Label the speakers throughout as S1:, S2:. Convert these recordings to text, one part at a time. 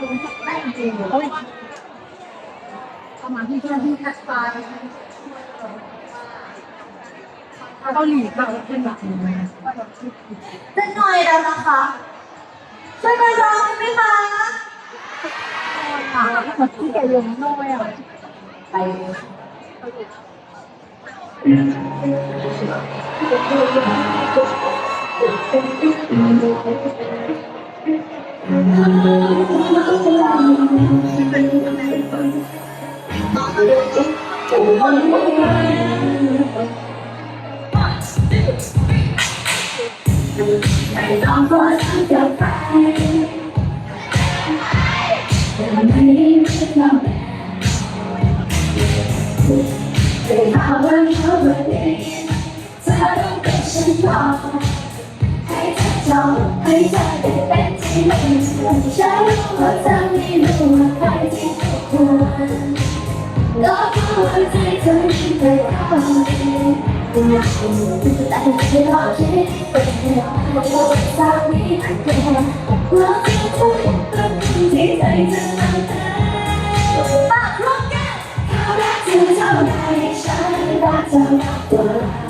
S1: จริงเฮ้ยประม
S2: าณที่เพื่อนที่ทักทายเกาหลีก็เป็นแบบนี้ไหมจะหน่อยแล้วนะคะช่วยกันร้องได้ไหมคะค่ะ
S1: ที่แกยงน้อยอะไป
S2: ไม่ต้องกลัวฉันจแต่ไม่ได้ไม่ต้องแต่ถ้วันเธอไม่ได้เธอต้องกับรั่อ ให้เธอได้เป็นที่หนึ่งฉันรู้ว่าเธอไม่รู้ว่าใครที่ควรก็เพราะว่าใจเธอม่เคยเขาแต่ที่เราคิดเป็นเราสามีแต่เราจะทำเป็นที่ใจเธอทำได้ปากร้องกันเขารักเธอเท่าไรฉันรักเธอมากกว่า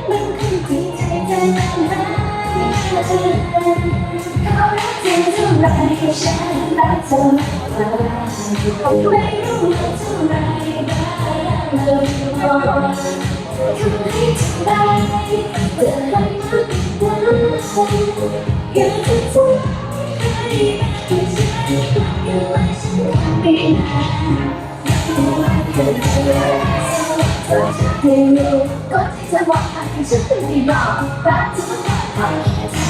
S2: ไรฉันรักเธอมากกว่าไม่รู้ว่าเท่าไรบ้างเลยพอทำให้ทำได้เธอให้มากกว่าอยากจะพูดให้แต่ฉันบอกอยู่ว่าฉันทำไม่ได้ไม่ว่าเธอจะรักเธอจะให้รู้ก็ที่เธอบอกให้ฉันไม่บอกรักเธอมากกว่า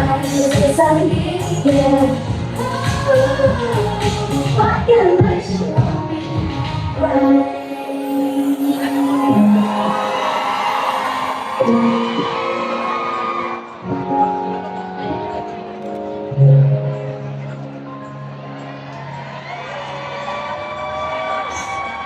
S2: Why can't I show me? Why?